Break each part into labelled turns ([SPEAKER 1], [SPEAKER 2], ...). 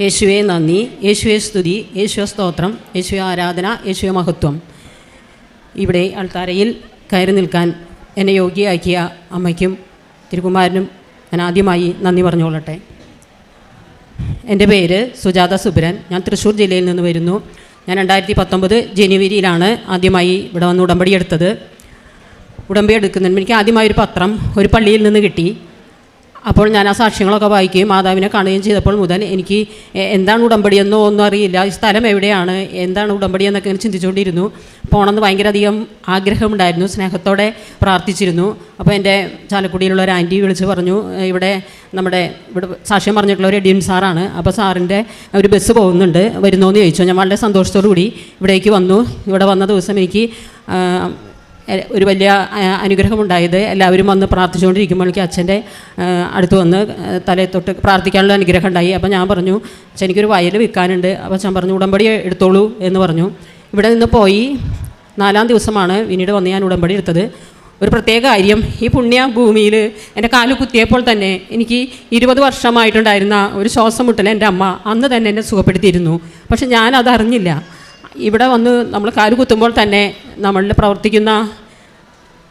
[SPEAKER 1] യേശുവെ നന്ദി. യേശുവെ സ്തുതി. യേശുവ സ്തോത്രം. യേശുവെ ആരാധന. യേശുവെ മഹത്വം. ഇവിടെ അൾത്താരയിൽ കയറി നിൽക്കാൻ എന്നെ യോഗ്യയാക്കിയ അമ്മയ്ക്കും തിരുകുമാരനും ഞാൻ ആദ്യമായി നന്ദി പറഞ്ഞുകൊള്ളട്ടെ. എന്റെ പേര് സുജാത സുബ്രൻ. ഞാൻ തൃശ്ശൂർ ജില്ലയിൽ നിന്ന് വരുന്നു. ഞാൻ രണ്ടായിരത്തി പത്തൊമ്പത് ജനുവരിയിലാണ് ആദ്യമായി ഇവിടെ വന്ന് ഉടമ്പടി എടുത്തത്. ഉടമ്പടി എടുക്കുന്നതിന് എനിക്ക് ആദ്യമായി ഒരു പത്രം ഒരു പള്ളിയിൽ നിന്ന് കിട്ടി. അപ്പോൾ ഞാൻ ആ സാക്ഷ്യങ്ങളൊക്കെ വായിക്കുകയും മാതാവിനെ കാണുകയും ചെയ്തപ്പോൾ മുതൽ എനിക്ക് എന്താണ് ഉടമ്പടിയെന്നോ ഒന്നും അറിയില്ല. ഈ സ്ഥലം എവിടെയാണ്? എന്താണ് ഉടമ്പടി എന്നൊക്കെ ഇങ്ങനെ ചിന്തിച്ചുകൊണ്ടിരുന്നു. പോകണമെന്ന് ഭയങ്കര അധികം ആഗ്രഹമുണ്ടായിരുന്നു. സ്നേഹത്തോടെ പ്രാർത്ഥിച്ചിരുന്നു. അപ്പോൾ എന്റെ ചാലക്കുടിയിലുള്ള ഒരു ആന്റി വിളിച്ച് പറഞ്ഞു ഇവിടെ നമ്മുടെ ഇവിടെ സാക്ഷ്യം പറഞ്ഞിട്ടുള്ള ഒരു എഡിയൻ സാറാണ്. അപ്പോൾ സാറിന്റെ ഒരു ബസ് പോകുന്നുണ്ട്. വരുന്നോ എന്ന് ചോദിച്ചു. ഞാൻ വളരെ സന്തോഷത്തോടു കൂടി ഇവിടേക്ക് വന്നു. ഇവിടെ വന്ന ദിവസം എനിക്ക് ഒരു വലിയ അനുഗ്രഹമുണ്ടായത്. എല്ലാവരും വന്ന് പ്രാർത്ഥിച്ചുകൊണ്ടിരിക്കുമ്പോഴേക്ക് അച്ഛന്റെ അടുത്ത് വന്ന് ആ, തലയിൽ തൊട്ട് പ്രാർത്ഥിക്കാനുള്ള അനുഗ്രഹം ഉണ്ടായി അപ്പോൾ ഞാൻ പറഞ്ഞു അച്ഛൻ എനിക്കൊരു വയൽ വിൽക്കാനുണ്ട്. അപ്പോൾ അച്ഛൻ പറഞ്ഞു ഉടമ്പടി എടുത്തോളൂ എന്ന് പറഞ്ഞു. ഇവിടെ നിന്ന് പോയി. നാലാം ദിവസമാണ് പിന്നീട് വന്ന് ഞാൻ ഉടമ്പടി എടുത്തത്. ഒരു പ്രത്യേക കാര്യം ഈ പുണ്യ ഭൂമിയിൽ എന്റെ കാൽ കുത്തിയപ്പോൾ തന്നെ എനിക്ക് ഇരുപത് വർഷമായിട്ടുണ്ടായിരുന്ന ഒരു ശ്വാസം മുട്ടൽ എന്റെ അമ്മ അന്ന് തന്നെ എന്നെ സുഖപ്പെടുത്തിയിരുന്നു. പക്ഷെ ഞാനത് അറിഞ്ഞില്ല ഇവിടെ വന്ന് നമ്മൾ കാൽ കുത്തുമ്പോൾ തന്നെ നമ്മളിൽ പ്രവർത്തിക്കുന്ന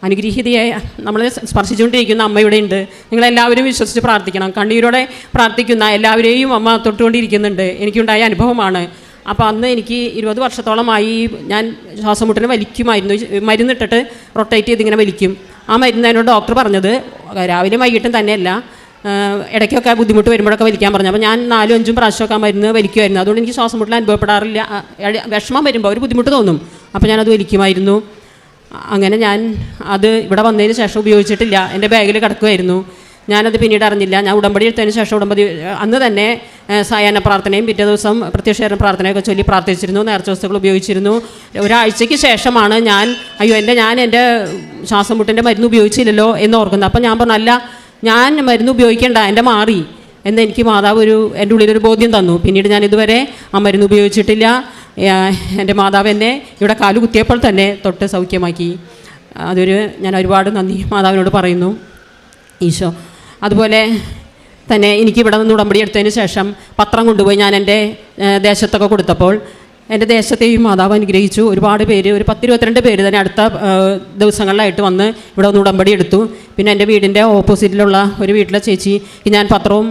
[SPEAKER 1] അനുഗ്രഹീതയായ നമ്മളെ സ്പർശിച്ചുകൊണ്ടിരിക്കുന്ന അമ്മ ഇവിടെ ഉണ്ട്. നിങ്ങളെല്ലാവരും വിശ്വസിച്ച് പ്രാർത്ഥിക്കണം. കണ്ണീരോടെ പ്രാർത്ഥിക്കുന്ന എല്ലാവരെയും അമ്മ തൊട്ടുകൊണ്ടിരിക്കുന്നുണ്ട്. എനിക്കുണ്ടായ അനുഭവമാണ്. അപ്പോൾ അന്ന് എനിക്ക് ഇരുപത് വർഷത്തോളമായി ഞാൻ ശ്വാസം മുട്ടലിന് വലിക്കുമായിരുന്നു. മരുന്നിട്ടിട്ട് റൊട്ടേറ്റ് ചെയ്ത് ഇങ്ങനെ വലിക്കും. ആ മരുന്ന് എന്നോട് ഡോക്ടർ പറഞ്ഞത് രാവിലെ വൈകിട്ടും തന്നെയല്ല. ഇടയ്ക്കൊക്കെ ബുദ്ധിമുട്ട് വരുമ്പോഴൊക്കെ വലിക്കാൻ പറഞ്ഞു. അപ്പോൾ ഞാൻ നാലും അഞ്ചും പ്രാവശ്യമൊക്കെ മരുന്ന് വലിക്കുമായിരുന്നു. അതുകൊണ്ട് എനിക്ക് ശ്വാസം മുട്ടൽ അനുഭവപ്പെടാറില്ല. വിഷമം വരുമ്പോൾ ഒരു ബുദ്ധിമുട്ട് തോന്നും. അപ്പോൾ ഞാനത് വലിക്കുമായിരുന്നു. അങ്ങനെ ഞാൻ അത് ഇവിടെ വന്നതിന് ശേഷം ഉപയോഗിച്ചിട്ടില്ല. എന്റെ ബാഗിൽ കിടക്കുമായിരുന്നു. ഞാനത് പിന്നീട് അറിഞ്ഞില്ല. ഞാൻ ഉടമ്പടി എടുത്തതിന് ശേഷം ഉടമ്പടി അന്ന് തന്നെ സായാഹ്ന പ്രാർത്ഥനയും പിറ്റേ ദിവസം പ്രത്യക്ഷേരണ പ്രാർത്ഥനയൊക്കെ ചൊല്ലി പ്രാർത്ഥിച്ചിരുന്നു. നേർച്ച വസ്തുക്കൾ ഉപയോഗിച്ചിരുന്നു. ഒരാഴ്ചയ്ക്ക് ശേഷമാണ് ഞാൻ അയ്യോ എന്റെ ഞാൻ എന്റെ ശ്വാസം മുട്ടിന്റെ മരുന്ന് ഉപയോഗിച്ചില്ലല്ലോ എന്ന് ഓർക്കുന്നത്. അപ്പം ഞാൻ പറഞ്ഞു അല്ല ഞാൻ മരുന്ന് ഉപയോഗിക്കേണ്ട എന്റെ മാറി. എന്ന് എനിക്ക് മാതാവ് ഒരു എന്റെ ഉള്ളിലൊരു ബോധ്യം തന്നു. പിന്നീട് ഞാൻ ഇതുവരെ ആ മരുന്ന് ഉപയോഗിച്ചിട്ടില്ല. എന്റെ മാതാവ് എന്നെ ഇവിടെ കാൽ കുത്തിയപ്പോൾ തന്നെ തൊട്ട് സൗഖ്യമാക്കി. അതൊരു ഞാൻ ഒരുപാട് നന്ദി മാതാവിനോട് പറയുന്നു. ഈശോ. അതുപോലെ തന്നെ എനിക്ക് ഇവിടെ നിന്ന് ഉടമ്പടി എടുത്തതിന് ശേഷം പത്രം കൊണ്ടുപോയി ഞാൻ എന്റെ ദേശത്തൊക്കെ കൊടുത്തപ്പോൾ എന്റെ ദേശത്തെയും മാതാവ് അനുഗ്രഹിച്ചു. ഒരുപാട് പേര് ഒരു പത്തിരുപത്തിരണ്ട് പേര് തന്നെ അടുത്ത ദിവസങ്ങളിലായിട്ട് വന്ന് ഇവിടെ ഒന്ന് ഉടമ്പടി എടുത്തു. പിന്നെ എന്റെ വീടിന്റെ ഓപ്പോസിറ്റിലുള്ള ഒരു വീട്ടിലെ ചേച്ചി ഞാൻ പത്രവും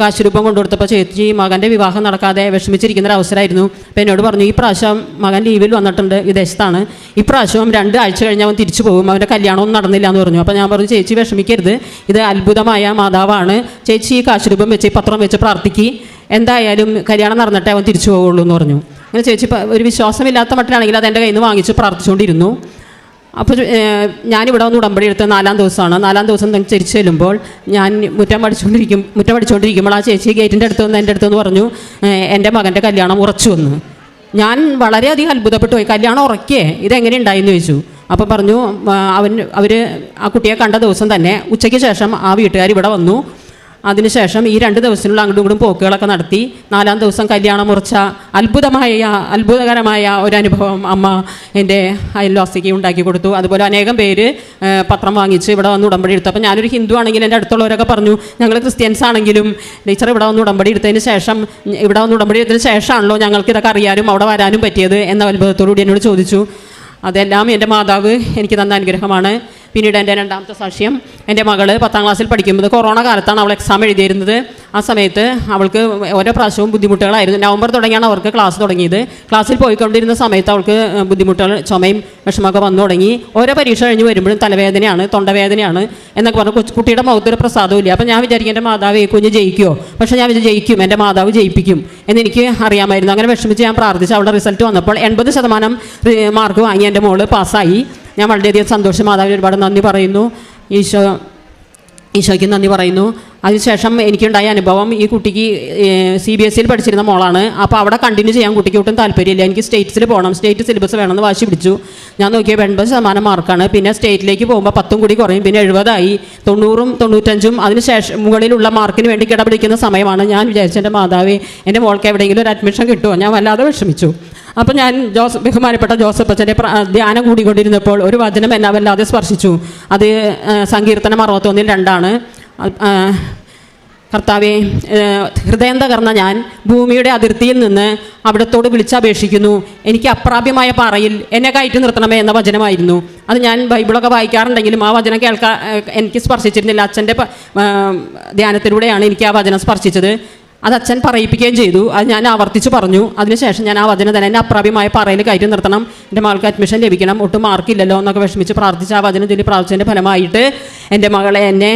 [SPEAKER 1] കാശുരൂപം കൊണ്ടുകൊടുത്തപ്പോൾ ചേച്ചി മകന്റെ വിവാഹം നടക്കാതെ വിഷമിച്ചിരിക്കുന്ന ഒരു അവസരമായിരുന്നു അപ്പോൾ എന്നോട് പറഞ്ഞു ഈ പ്രാവശ്യം മകൻ ലീവിൽ വന്നിട്ടുണ്ട് വിദേശത്താണ് ഈ പ്രാവശ്യം രണ്ട് ആഴ്ച കഴിഞ്ഞ് അവൻ തിരിച്ചു പോകും. അവന്റെ കല്യാണമൊന്നും നടന്നില്ല എന്ന് പറഞ്ഞു. അപ്പോൾ ഞാൻ പറഞ്ഞു ചേച്ചി വിഷമിക്കരുത്. ഇത് അത്ഭുതമായ മാതാവാണ്. ചേച്ചി ഈ കാശുരൂപം വെച്ച് പത്രം വെച്ച് പ്രാർത്ഥിക്കുക എന്തായാലും കല്യാണം നടന്നിട്ടേ അവൻ തിരിച്ചു പോകുള്ളൂ എന്ന് പറഞ്ഞു. അങ്ങനെ ചേച്ചി ഒരു വിശ്വാസമില്ലാത്ത മട്ടിലാണെങ്കിൽ അത് എന്റെ കയ്യിൽ നിന്ന് വാങ്ങിച്ച് പ്രാർത്ഥിച്ചുകൊണ്ടിരുന്നു. അപ്പോൾ ഞാനിവിടെ വന്ന് ഉടമ്പടി എടുത്ത നാലാം ദിവസമാണ്. നാലാം ദിവസം തിരിച്ചു ചെല്ലുമ്പോൾ ഞാൻ മുറ്റം പഠിച്ചുകൊണ്ടിരിക്കും മുറ്റം പഠിച്ചുകൊണ്ടിരിക്കുമ്പോൾ ആ ചേച്ചി ഗേറ്റിന്റെ അടുത്ത് വന്ന് എന്റെ അടുത്ത് പറഞ്ഞു എന്റെ മകന്റെ കല്യാണം ഉറച്ചു വന്നു. ഞാൻ വളരെയധികം അത്ഭുതപ്പെട്ടു പോയി. കല്യാണം ഉറക്കേ? ഇതെങ്ങനെ ഉണ്ടായെന്ന് ചോദിച്ചു. അപ്പോൾ പറഞ്ഞു അവൻ അവർ ആ കുട്ടിയെ കണ്ട ദിവസം തന്നെ ഉച്ചയ്ക്ക് ശേഷം ആ വീട്ടുകാർ ഇവിടെ വന്നു. അതിനുശേഷം ഈ രണ്ട് ദിവസത്തിനുള്ള അങ്ങോട്ടും ഇങ്ങോട്ടും പോക്കുകളൊക്കെ നടത്തി നാലാം ദിവസം കല്യാണം മുറിച്ച അത്ഭുതമായ അത്ഭുതകരമായ ഒരു അനുഭവം അമ്മ എന്റെ അയൽവാസിക്ക് ഉണ്ടാക്കി കൊടുത്തു. അതുപോലെ അനേകം പേര് പത്രം വാങ്ങിച്ച് ഇവിടെ വന്ന് ഉടമ്പടി എടുത്തു അപ്പോൾ ഞാനൊരു ഹിന്ദു ആണെങ്കിലും എന്റെ അടുത്തുള്ളവരൊക്കെ പറഞ്ഞു ഞങ്ങൾ ക്രിസ്ത്യൻസ് ആണെങ്കിലും ടീച്ചർ ഇവിടെ വന്ന് ഉടമ്പടി എടുത്തതിന് ശേഷം ഇവിടെ വന്ന് ഉടമ്പടി എടുത്തതിന് ശേഷമാണല്ലോ ഞങ്ങൾക്ക് ഇതൊക്കെ അറിയാനും അവിടെ വരാനും പറ്റിയത് എന്ന അത്ഭുതത്തോടുകൂടി എന്നോട് ചോദിച്ചു. അതെല്ലാം എന്റെ മാതാവ് എനിക്ക് തന്ന അനുഗ്രഹമാണ്. പിന്നീട് എന്റെ രണ്ടാമത്തെ സാക്ഷ്യം എന്റെ മകൾ പത്താം ക്ലാസ്സിൽ പഠിക്കുമ്പോൾ കൊറോണ കാലത്താണ് അവൾ എക്സാം എഴുതിയിരുന്നത്. ആ സമയത്ത് അവൾക്ക് ഓരോ പ്രാവശ്യവും ബുദ്ധിമുട്ടുകളായിരുന്നു. നവംബർ തുടങ്ങിയാണ് അവർക്ക് ക്ലാസ് തുടങ്ങിയത്. ക്ലാസ്സിൽ പോയിക്കൊണ്ടിരുന്ന സമയത്ത് അവൾക്ക് ബുദ്ധിമുട്ടുകൾ ചുമയും വിഷമമൊക്കെ വന്നു തുടങ്ങി. ഓരോ പരീക്ഷ കഴിഞ്ഞ് വരുമ്പോഴും തലവേദനയാണ് തൊണ്ടവേദനയാണ് എന്നൊക്കെ പറഞ്ഞു കൊച്ചു കുട്ടിയുടെ മുഖത്തൊരു പ്രസാദമില്ല അപ്പം ഞാൻ വിചാരിക്കും എന്റെ മാതാവ് കുഞ്ഞ് ജയിക്കുമോ പക്ഷേ ഞാൻ ഇത് ജയിക്കും എന്റെ മാതാവ് ജയിപ്പിക്കും. എന്നെനിക്ക് അറിയാമായിരുന്നു. അങ്ങനെ വിഷമിച്ച് ഞാൻ പ്രാർത്ഥിച്ചു അവളുടെ റിസൾട്ട് വന്നപ്പോൾ എൺപത് ശതമാനം മാർക്ക് വാങ്ങി എന്റെ മോൾ പാസ്സായി ഞാൻ വളരെയധികം സന്തോഷം. മാതാവിന് ഒരുപാട് നന്ദി പറയുന്നു. ഈശോ ഈശോയ്ക്ക് നന്ദി പറയുന്നു. അതിനുശേഷം എനിക്കുണ്ടായ അനുഭവം ഈ കുട്ടിക്ക് സി ബി എസ് സിയിൽ പഠിച്ചിരുന്ന മോളാണ്. അപ്പോൾ അവിടെ കണ്ടിന്യൂ ചെയ്യാൻ കുട്ടിക്ക് ഒട്ടും താല്പര്യമില്ല. എനിക്ക് സ്റ്റേറ്റ്സിൽ പോകണം സ്റ്റേറ്റ് സിലബസ് വേണമെന്ന് വാശി പിടിച്ചു. ഞാൻ നോക്കിയപ്പോൾ എൺപത് ശതമാനം മാർക്കാണ് പിന്നെ സ്റ്റേറ്റിലേക്ക് പോകുമ്പോൾ പത്തും കൂടി കുറയും. പിന്നെ എഴുപതായി. തൊണ്ണൂറും തൊണ്ണൂറ്റഞ്ചും അതിനുശേഷം മുകളിലുള്ള മാർക്കിന് വേണ്ടി കിടപിടിക്കുന്ന സമയമാണ്. ഞാൻ വിചാരിച്ച എന്റെ മാതാവേ എന്റെ മോൾക്ക് എവിടെയെങ്കിലും ഒരു അഡ്മിഷൻ കിട്ടുമോ? ഞാൻ വല്ലാതെ വിഷമിച്ചു. അപ്പോൾ ഞാൻ ജോസ് ബഹുമാനപ്പെട്ട ജോസഫ് അച്ഛന്റെ ധ്യാനം കൂടിക്കൊണ്ടിരുന്നപ്പോൾ ഒരു വചനം എന്നെ വല്ലാതെ സ്പർശിച്ചു. അത് സങ്കീർത്തനം അറുപത്തൊന്നിൽ രണ്ടാണ്. കർത്താവെ ഹൃദയം തകർന്ന ഞാൻ ഭൂമിയുടെ അതിർത്തിയിൽ നിന്ന് അവിടത്തോട് വിളിച്ചപേക്ഷിക്കുന്നു. എനിക്ക് അപ്രാപ്യമായ പാറയിൽ എന്നെ കയറ്റി നിർത്തണമേ എന്ന വചനമായിരുന്നു. അത് ഞാൻ ബൈബിളൊക്കെ വായിക്കാറുണ്ടെങ്കിലും ആ വചനം കേൾക്കാൻ എനിക്ക് സ്പർശിച്ചിരുന്നില്ല. അച്ഛന്റെ ധ്യാനത്തിലൂടെയാണ് എനിക്ക് ആ വചനം സ്പർശിച്ചത്. അത് അച്ഛൻ പറയിപ്പിക്കുകയും ചെയ്തു. അത് ഞാൻ ആവർത്തിച്ച് പറഞ്ഞു. അതിനുശേഷം ഞാൻ ആ വചനം തന്നെ എന്നെ അപ്രാപ്യമായ പറയിൽ കയറ്റി നിർത്തണം. എന്റെ മകൾക്ക് അഡ്മിഷൻ ലഭിക്കണം. ഒട്ടും മാർക്കില്ലല്ലോ എന്നൊക്കെ വിഷമിച്ച് പ്രാർത്ഥിച്ച് ആ വചനം ചൊല്ലി പ്രാർത്ഥിച്ചതിന്റെ ഫലമായിട്ട് എന്റെ മകളെ എന്നെ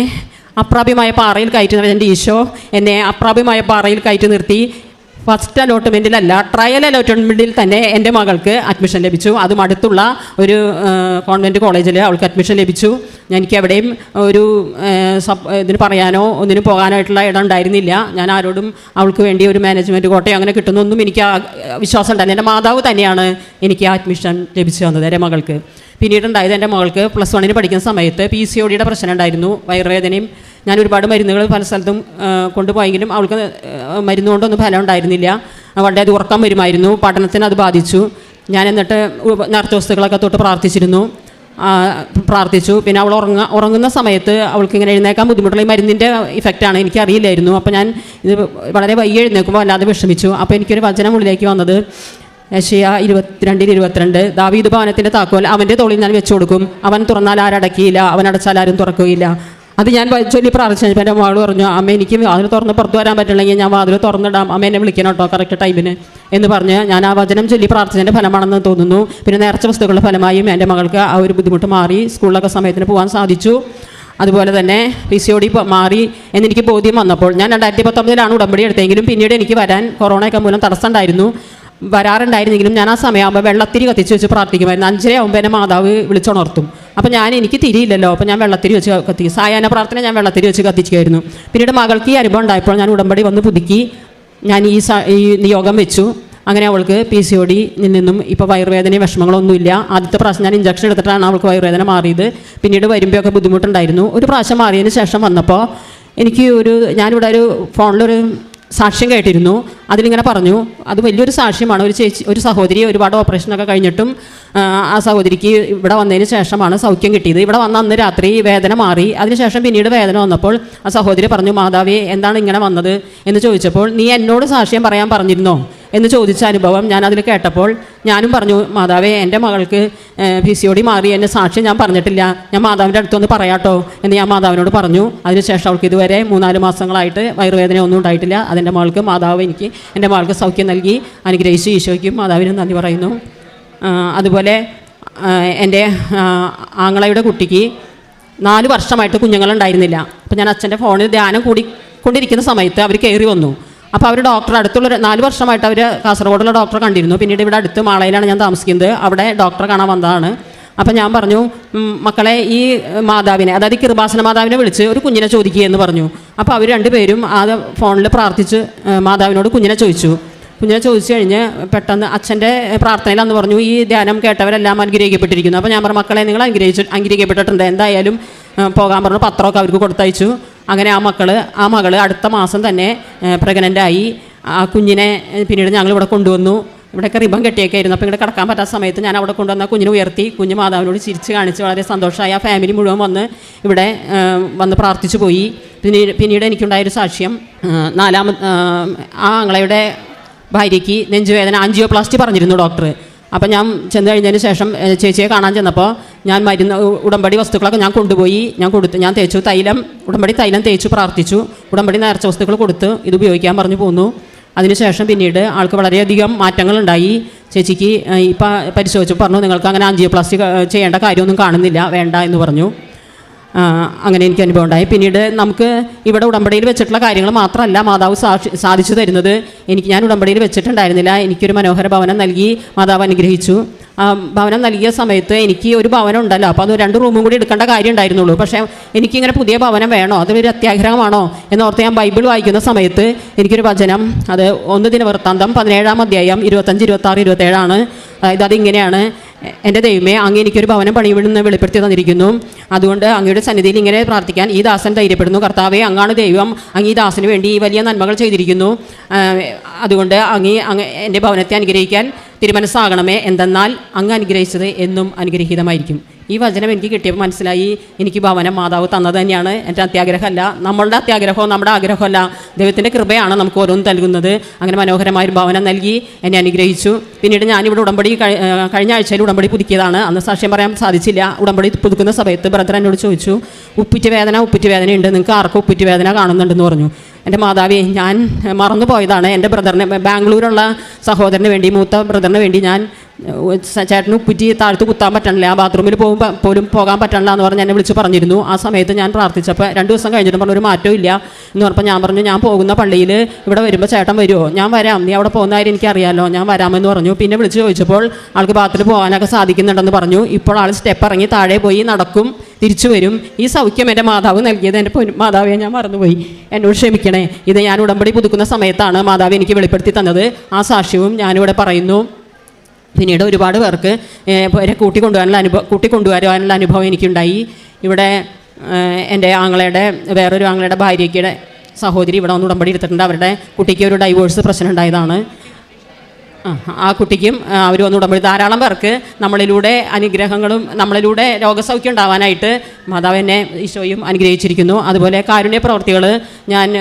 [SPEAKER 1] അപ്രാപ്യമായ പാറയിൽ കയറ്റി എന്റെ ഈശോ എന്നെ അപ്രാപ്യമായ പാറയിൽ കയറ്റി നിർത്തി. ഫസ്റ്റ് അലോട്ട്മെന്റിലല്ല ട്രയൽ അലോട്ട്മെന്റിൽ തന്നെ എന്റെ മകൾക്ക് അഡ്മിഷൻ ലഭിച്ചു. അതും അടുത്തുള്ള ഒരു കോൺവെന്റ് കോളേജിൽ അവൾക്ക് അഡ്മിഷൻ ലഭിച്ചു. എനിക്ക് എവിടെയും ഒരു സബ് ഇതിന് പറയാനോ ഒന്നിനും പോകാനായിട്ടുള്ള ഇടം ഉണ്ടായിരുന്നില്ല. ഞാൻ ആരോടും അവൾക്ക് വേണ്ടി ഒരു മാനേജ്മെന്റ് കോട്ടയോ അങ്ങനെ കിട്ടുന്നൊന്നും എനിക്ക് വിശ്വാസം ഉണ്ടായിരുന്നു എന്റെ മാതാവ് തന്നെയാണ് എനിക്ക് ആ അഡ്മിഷൻ ലഭിച്ചു തന്നത് എന്റെ മകൾക്ക്. പിന്നീട് ഉണ്ടായത് എന്റെ മകൾക്ക് പ്ലസ് വണ്ണിന് പഠിക്കുന്ന സമയത്ത് പി സി ഒ ഡിയുടെ പ്രശ്നം ഉണ്ടായിരുന്നു. വയറുവേദനയും ഞാൻ ഒരുപാട് മരുന്നുകൾ പല സ്ഥലത്തും കൊണ്ടുപോയെങ്കിലും അവൾക്ക് മരുന്ന് കൊണ്ടൊന്നും ഫലം ഉണ്ടായിരുന്നില്ല. വളരെ അത് ഉറക്കം വരുമായിരുന്നു. പഠനത്തിന് അത് ബാധിച്ചു. ഞാൻ എന്നിട്ട് ഉപ- നേർച്ച വസ്തുക്കളൊക്കെ തൊട്ട് പ്രാർത്ഥിച്ചിരുന്നു. പ്രാർത്ഥിച്ചു. പിന്നെ അവൾ ഉറങ്ങ ഉറങ്ങുന്ന സമയത്ത് അവൾക്ക് ഇങ്ങനെ എഴുന്നേക്കാൻ ബുദ്ധിമുട്ടുള്ള ഈ മരുന്നിന്റെ ഇഫക്റ്റാണ് എനിക്കറിയില്ലായിരുന്നു അപ്പോൾ ഞാൻ ഇത് വളരെ വൈകി എഴുന്നേക്കുമ്പോൾ വല്ലാതെ വിഷമിച്ചു. അപ്പോൾ എനിക്കൊരു വചനം ഉള്ളിലേക്ക് വന്നത് യശയ ഇരുപത്തിരണ്ടിൽ ഇരുപത്തിരണ്ട് ദാവീദ് ഭവനത്തിന്റെ താക്കോൽ അവന്റെ തോളിൽ ഞാൻ വെച്ചു കൊടുക്കും അവൻ തുറന്നാൽ ആരടക്കിയില്ല. അവൻ അടച്ചാൽ ആരും തുറക്കുകയില്ല. അത് ഞാൻ ചൊല്ലി പ്രാർത്ഥിച്ചു. കഴിഞ്ഞപ്പോൾ എന്റെ മോൾ പറഞ്ഞു അമ്മ എനിക്ക് വാതിൽ തുറന്ന് പുറത്ത് വരാൻ പറ്റില്ലെങ്കിൽ ഞാൻ വാതിൽ തുറന്നിടാം. അമ്മ എന്നെ വിളിക്കണം കേട്ടോ കറക്റ്റ് ടൈമിന് എന്ന് പറഞ്ഞ് ഞാൻ ആ വചനം ചൊല്ലി പ്രാർത്ഥിച്ചതിന്റെ ഫലമാണെന്ന് തോന്നുന്നു. പിന്നെ നേർച്ച വസ്തുക്കളുടെ ഫലമായും എന്റെ മകൾക്ക് ആ ഒരു ബുദ്ധിമുട്ട് മാറി. സ്കൂളിലൊക്കെ സമയത്തിന് പോകാൻ സാധിച്ചു. അതുപോലെ തന്നെ പി സി ഒ മാറി എന്നെനിക്ക് ബോധ്യം വന്നപ്പോൾ ഞാൻ രണ്ടായിരത്തി പത്തൊമ്പതിലാണ് ഉടമ്പടി എടുത്തെങ്കിലും പിന്നീട് എനിക്ക് വരാൻ കൊറോണയൊക്കെ മൂലം തടസ്സം ഉണ്ടായിരുന്നു വരാറുണ്ടായിരുന്നെങ്കിലും ഞാൻ ആ സമയമാകുമ്പോൾ വെള്ളത്തിരി കത്തിച്ച് വെച്ച് പ്രാർത്ഥിക്കുമായിരുന്നു. അഞ്ചരയാകുമ്പോൾ എന്നെ മാതാവ് വിളിച്ചുണർത്തും. അപ്പോൾ ഞാൻ എനിക്ക് തിരിയില്ലല്ലോ. അപ്പം ഞാൻ വെള്ളത്തിരി വെച്ച് കത്തി സായാഹ്ന പ്രാർത്ഥന ഞാൻ വെള്ളത്തിരി വെച്ച് കത്തിക്കുമായിരുന്നു പിന്നീട് മകൾക്ക് ഈ അനുഭവം ഉണ്ടായപ്പോൾ ഞാൻ ഉടമ്പടി വന്ന് പുതുക്കി. ഞാൻ ഈ ഈ നിയോഗം വെച്ചു. അങ്ങനെ അവൾക്ക് പി സി ഒ നിന്നും ഇപ്പോൾ വയറുവേദനയും വിഷമങ്ങളൊന്നുമില്ല. ആദ്യത്തെ പ്രാവശ്യം ഞാൻ ഇഞ്ചക്ഷൻ എടുത്തിട്ടാണ് അവൾക്ക് വയറുവേദന മാറിയത്. പിന്നീട് വരുമ്പോഴൊക്കെ ബുദ്ധിമുട്ടുണ്ടായിരുന്നു. ഒരു പ്രാവശ്യം മാറിയതിന് ശേഷം വന്നപ്പോൾ എനിക്ക് ഒരു ഞാനിവിടെ ഒരു ഫോണിലൊരു സാക്ഷ്യം കേട്ടിരുന്നു. അതിലിങ്ങനെ പറഞ്ഞു അത് വലിയൊരു സാക്ഷ്യമാണ്. ഒരു ചേച്ചി ഒരു സഹോദരി ഒരുപാട് ഓപ്പറേഷനൊക്കെ കഴിഞ്ഞിട്ടും ആ, സഹോദരിക്ക് ഇവിടെ വന്നതിന് ശേഷമാണ് സൗഖ്യം കിട്ടിയത്. ഇവിടെ വന്ന അന്ന് രാത്രി വേദന മാറി. അതിനുശേഷം പിന്നീട് വേദന വന്നപ്പോൾ ആ സഹോദരി പറഞ്ഞു മാതാവേ എന്താണ് ഇങ്ങനെ വന്നത്? എന്ന് ചോദിച്ചപ്പോൾ നീ എന്നോട് സാക്ഷ്യം പറയാൻ പറഞ്ഞിരുന്നോ? എന്ന് ചോദിച്ച അനുഭവം ഞാൻ അതിൽ കേട്ടപ്പോൾ ഞാനും പറഞ്ഞു മാതാവേ എന്റെ മകൾക്ക് പി സി ഒടി മാറി എന്നെ സാക്ഷ്യം ഞാൻ പറഞ്ഞിട്ടില്ല. ഞാൻ മാതാവിന്റെ അടുത്തൊന്ന് പറയാട്ടോ. എന്ന് ഞാൻ മാതാവിനോട് പറഞ്ഞു. അതിനുശേഷം അവൾക്ക് ഇതുവരെ മൂന്നാൽ മാസങ്ങളായിട്ട് വയറുവേദന ഒന്നും ഉണ്ടായിട്ടില്ല. അതെന്റെ മകൾക്ക് മാതാവ് എനിക്ക് എന്റെ മകൾക്ക് സൗഖ്യം നൽകി. അനുഗ്രഹിച്ചു ഈശോയ്ക്കും മാതാവിനും നന്ദി പറയുന്നു. അതുപോലെ എന്റെ ആങ്ങളയുടെ കുട്ടിക്ക് നാല് വർഷമായിട്ട് കുഞ്ഞുങ്ങളുണ്ടായിരുന്നില്ല. അപ്പോൾ ഞാൻ അച്ഛന്റെ ഫോണിൽ ധ്യാനം കൂടി കൊണ്ടിരിക്കുന്ന സമയത്ത് അവർ കയറി വന്നു. അപ്പോൾ അവർ ഡോക്ടർ അടുത്തുള്ള നാല് വർഷമായിട്ട് അവർ കാസർഗോഡുള്ള ഡോക്ടറെ കണ്ടിരുന്നു. പിന്നീട് ഇവിടെ അടുത്ത് മാളയിലാണ് ഞാൻ താമസിക്കുന്നത്. അവിടെ ഡോക്ടറെ കാണാൻ വന്നതാണ്. അപ്പം ഞാൻ പറഞ്ഞു മക്കളെ ഈ മാതാവിനെ അതായത് കൃപാസന മാതാവിനെ വിളിച്ച് ഒരു കുഞ്ഞിനെ ചോദിക്കുക എന്ന് പറഞ്ഞു. അപ്പോൾ അവർ രണ്ടുപേരും ആ ഫോണിൽ പ്രാർത്ഥിച്ച് മാതാവിനോട് കുഞ്ഞിനെ ചോദിച്ചു. കുഞ്ഞിനെ ചോദിച്ചു കഴിഞ്ഞ് പെട്ടെന്ന് അച്ഛന്റെ പ്രാർത്ഥനയിലാന്ന് പറഞ്ഞു ഈ ധ്യാനം കേട്ടവരെല്ലാം അനുഗ്രഹിക്കപ്പെട്ടിരിക്കുന്നു. അപ്പോൾ ഞാൻ പറഞ്ഞു മക്കളെ നിങ്ങൾ അനുഗ്രഹിച്ചു അനുഗ്രഹിക്കപ്പെട്ടിട്ടുണ്ട്. എന്തായാലും പോകാൻ പറഞ്ഞു. പത്രമൊക്കെ അവർക്ക് കൊടുത്തയച്ചു. അങ്ങനെ ആ മക്കൾ ആ മകൾ അടുത്ത മാസം തന്നെ പ്രഗ്നന്റായി ആ കുഞ്ഞിനെ പിന്നീട് ഞങ്ങൾ ഇവിടെ കൊണ്ടുവന്നു. ഇവിടെയൊക്കെ റിബൺ കെട്ടിയൊക്കെ ആയിരുന്നു. അപ്പോൾ ഇവിടെ കിടക്കാൻ പറ്റാത്ത സമയത്ത് ഞാൻ അവിടെ കൊണ്ടുവന്ന കുഞ്ഞിനെ ഉയർത്തി കുഞ്ഞ് മാതാവിനോട് ചിരിച്ച് കാണിച്ച് വളരെ സന്തോഷമായി ആ ഫാമിലി മുഴുവൻ വന്ന് ഇവിടെ വന്ന് പ്രാർത്ഥിച്ചു പോയി. പിന്നീട് പിന്നീട് എനിക്കുണ്ടായൊരു സാക്ഷ്യം നാലാമത് ആ ആങ്ങളയുടെ ഭാര്യയ്ക്ക് നെഞ്ചുവേദന ആൻജിയോപ്ലാസ്റ്റി പറഞ്ഞിരുന്നു ഡോക്ടർ അപ്പം ഞാൻ ചെന്ന് കഴിഞ്ഞതിന് ശേഷം ചേച്ചിയെ കാണാൻ ചെന്നപ്പോൾ ഞാൻ മരുന്ന് ഉടമ്പടി വസ്തുക്കളൊക്കെ ഞാൻ കൊണ്ടുപോയി ഞാൻ കൊടുത്തു ഞാൻ തേച്ചു തൈലം ഉടമ്പടി തൈലം തേച്ചു പ്രാർത്ഥിച്ചു ഉടമ്പടി നേർച്ച വസ്തുക്കൾ കൊടുത്ത് ഇത് ഉപയോഗിക്കാൻ പറഞ്ഞു പോന്നു. അതിനുശേഷം പിന്നീട് ആൾക്ക് വളരെയധികം മാറ്റങ്ങളുണ്ടായി. ചേച്ചിക്ക് ഇപ്പം പരിശോധിച്ചു പറഞ്ഞു നിങ്ങൾക്ക് അങ്ങനെ പ്ലാസ്റ്റിക് ചെയ്യേണ്ട കാര്യമൊന്നും കാണുന്നില്ല വേണ്ട എന്ന് പറഞ്ഞു. അങ്ങനെ എനിക്ക് അനുഭവം ഉണ്ടായി. പിന്നീട് നമുക്ക് ഇവിടെ ഉടമ്പടിയിൽ വെച്ചിട്ടുള്ള കാര്യങ്ങൾ മാത്രമല്ല മാതാവ് സാക്ഷി സാധിച്ചു തരുന്നത്. എനിക്ക് ഞാൻ ഉടമ്പടിയിൽ വെച്ചിട്ടുണ്ടായിരുന്നില്ല. എനിക്കൊരു മനോഹര ഭവനം നൽകി മാതാവ് അനുഗ്രഹിച്ചു. ഭവനം നൽകിയ സമയത്ത് എനിക്ക് ഒരു ഭവനം ഉണ്ടല്ലോ. അപ്പോൾ അത് രണ്ട് റൂമും കൂടി എടുക്കേണ്ട കാര്യം ഉണ്ടായിരുന്നുള്ളൂ. പക്ഷേ എനിക്കിങ്ങനെ പുതിയ ഭവനം വേണോ? അതൊരു അത്യാഗ്രഹമാണോ? എന്നോർത്ത് ഞാൻ ബൈബിൾ വായിക്കുന്ന സമയത്ത് എനിക്കൊരു വചനം അത് ഒന്ന് ദിന വൃത്താന്തം പതിനേഴാം അധ്യായം ഇരുപത്തഞ്ച് ഇരുപത്താറ് ഇരുപത്തേഴാണ്. അതായത് അതിങ്ങനെയാണ്. എന്റെ ദൈവമേ അങ്ങ് എനിക്കൊരു ഭവനം പണിയുമെന്ന് വെളിപ്പെടുത്തി തന്നിരിക്കുന്നു. അതുകൊണ്ട് അങ്ങയുടെ സന്നിധിയിൽ ഇങ്ങനെ പ്രാർത്ഥിക്കാൻ ഈ ദാസൻ ധൈര്യപ്പെടുന്നു. കർത്താവെ അങ്ങാണ് ദൈവം അങ്ങ് ഈ ദാസന് വേണ്ടി ഈ വലിയ നന്മകൾ ചെയ്തിരിക്കുന്നു. അതുകൊണ്ട് അങ്ങ് അങ്ങ് എന്റെ ഭവനത്തെ അനുഗ്രഹിക്കാൻ തിരുമനസ്സാകണമേ. എന്തെന്നാൽ അങ്ങ് അനുഗ്രഹിച്ചത് എന്നും അനുഗ്രഹീതമായിരിക്കും. ഈ വചനം എനിക്ക് കിട്ടിയപ്പോൾ മനസ്സിലായി. എനിക്ക് ഭവനം മാതാവ് തന്നത് തന്നെയാണ്. എന്റെ അത്യാഗ്രഹമല്ല. നമ്മളുടെ അത്യാഗ്രഹവും നമ്മുടെ ആഗ്രഹമല്ല. ദൈവത്തിന്റെ കൃപയാണ് നമുക്ക് ഓരോന്നും നൽകുന്നത്. അങ്ങനെ മനോഹരമായൊരു ഭവനം നൽകി എന്നെ അനുഗ്രഹിച്ചു. പിന്നീട് ഞാനിവിടെ ഉടമ്പടി കഴി- കഴിഞ്ഞ ആഴ്ചയിൽ ഉടമ്പടി പുതുക്കിയതാണ്. അന്ന് സാക്ഷ്യം പറയാൻ സാധിച്ചില്ല. ഉടമ്പടി പുതുക്കുന്ന സമയത്ത് ബ്രദർ എന്നോട് ചോദിച്ചു ഉപ്പിറ്റ് വേദന ഉപ്പിറ്റ് ഉണ്ട് നിങ്ങൾക്ക് ആർക്കും ഉപ്പിറ്റ് വേദന കാണുന്നുണ്ടെന്ന് പറഞ്ഞു. എന്റെ മാതാവി ഞാൻ മറന്നു പോയതാണ് എന്റെ ബ്രദറിന് ബാംഗ്ലൂരുള്ള സഹോദരന് വേണ്ടി മൂത്ത ബ്രദറിന് വേണ്ടി ഞാൻ ചേട്ടന് ഉപ്പിറ്റി താഴ്ത്ത് കുത്താൻ പറ്റണില്ല. ആ ബാത്റൂമിൽ പോകുമ്പോൾ പോലും പോകാൻ പറ്റണില്ല എന്ന് പറഞ്ഞ് എന്നെ വിളിച്ച് പറഞ്ഞിരുന്നു. ആ സമയത്ത് ഞാൻ പ്രാർത്ഥിച്ചപ്പോൾ രണ്ട് ദിവസം കഴിഞ്ഞിട്ട് പറഞ്ഞു ഒരു മാറ്റവും ഇല്ല എന്ന് പറഞ്ഞപ്പോൾ ഞാൻ പറഞ്ഞു ഞാൻ പോകുന്ന പള്ളിയിൽ ഇവിടെ വരുമ്പോൾ ചേട്ടൻ വരുമോ ഞാൻ വരാം. നീ അവിടെ പോകുന്ന കാര്യം എനിക്കറിയാമല്ലോ ഞാൻ വരാമെന്ന് പറഞ്ഞു. പിന്നെ വിളിച്ച് ചോദിച്ചപ്പോൾ ആൾക്ക് ബാത്റൂമിൽ പോകാനൊക്കെ സാധിക്കുന്നുണ്ടെന്ന് പറഞ്ഞു. ഇപ്പോൾ ആൾ സ്റ്റെപ്പ് ഇറങ്ങി താഴെ പോയി നടക്കും തിരിച്ചു വരും. ഈ സൗഖ്യം എന്റെ മാതാവ് നൽകിയത് എന്റെ മാതാവിയെ ഞാൻ മറന്നുപോയി. എന്നോട് ക്ഷമിക്കണേ. ഇത് ഞാൻ ഉടമ്പടി പുതുക്കുന്ന സമയത്താണ് മാതാവ് എനിക്ക് വെളിപ്പെടുത്തി തന്നത്. ആ സാക്ഷ്യവും ഞാനിവിടെ പറയുന്നു. പിന്നീട് ഒരുപാട് പേർക്ക് കൂട്ടി ഇവരെ കൂട്ടിക്കൊണ്ടുപോകാനുള്ള അനുഭവം കൂട്ടിക്കൊണ്ടുവരാനുള്ള അനുഭവം എനിക്കുണ്ടായി. ഇവിടെ എന്റെ ആങ്ങളയുടെ വേറൊരു ആങ്ങളയുടെ ഭാര്യയ്ക്കുടെ സഹോദരി ഇവിടെ വന്ന് ഉടമ്പടി എടുത്തിട്ടുണ്ട്. അവരുടെ കുട്ടിക്ക് ഒരു ഡൈവോഴ്സ് പ്രശ്നം ഉണ്ടായതാണ്. ആ, കുട്ടിക്കും അവർ വന്ന് ഉടമ്പടി ധാരാളം പേർക്ക് നമ്മളിലൂടെ അനുഗ്രഹങ്ങളും നമ്മളിലൂടെ രോഗസൗഖ്യം ഉണ്ടാവാനായിട്ട് മാതാവ് എന്നെ ഈശോയും അനുഗ്രഹിച്ചിരിക്കുന്നു. അതുപോലെ കാരുണ്യ പ്രവർത്തികൾ ഞാൻ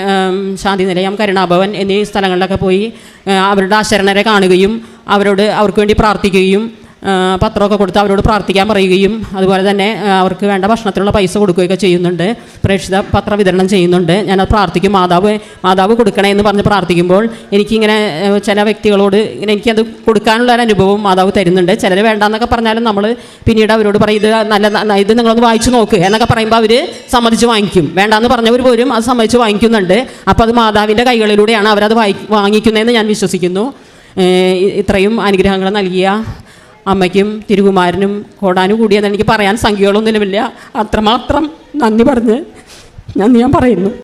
[SPEAKER 1] ശാന്തി നിലയം കരുണാഭവൻ എന്നീ സ്ഥലങ്ങളിലൊക്കെ പോയി അവരുടെ ആശരണരെ കാണുകയും അവരോട് അവർക്ക് വേണ്ടി പ്രാർത്ഥിക്കുകയും പത്രമൊക്കെ കൊടുത്ത് അവരോട് പ്രാർത്ഥിക്കാൻ പറയുകയും അതുപോലെ തന്നെ അവർക്ക് വേണ്ട ഭക്ഷണത്തിനുള്ള പൈസ കൊടുക്കുകയൊക്കെ ചെയ്യുന്നുണ്ട്. പ്രേക്ഷിത പത്ര വിതരണം ചെയ്യുന്നുണ്ട്. ഞാനത് പ്രാർത്ഥിക്കും. മാതാവ് മാതാവ് കൊടുക്കണേ എന്ന് പറഞ്ഞ് പ്രാർത്ഥിക്കുമ്പോൾ എനിക്കിങ്ങനെ ചില വ്യക്തികളോട് ഇങ്ങനെ എനിക്കത് കൊടുക്കാനുള്ള ഒരു അനുഭവം മാതാവ് തരുന്നുണ്ട്. ചിലർ വേണ്ടാന്നൊക്കെ പറഞ്ഞാലും നമ്മൾ പിന്നീട് അവരോട് പറയും ഇത് നല്ല ഇത് നിങ്ങളൊന്ന് വായിച്ചു നോക്ക് എന്നൊക്കെ പറയുമ്പോൾ അവർ സമ്മതിച്ച് വാങ്ങിക്കും. വേണ്ടാന്ന് പറഞ്ഞവർ പോലും അത് സമ്മതിച്ച് വാങ്ങിക്കുന്നുണ്ട്. അപ്പോൾ അത് മാതാവിന്റെ കൈകളിലൂടെയാണ് അവരത് വാങ്ങിക്കുന്നതെന്ന് ഞാൻ വിശ്വസിക്കുന്നു. ഇത്രയും അനുഗ്രഹങ്ങൾ നൽകിയ അമ്മയ്ക്കും തിരുകുമാരനും കോടാനും കൂടിയെന്ന് എനിക്ക് പറയാൻ സംഖ്യകളൊന്നുമില്ല. അത്രമാത്രം നന്ദി പറഞ്ഞ് നന്ദി ഞാൻ പറയുന്നു.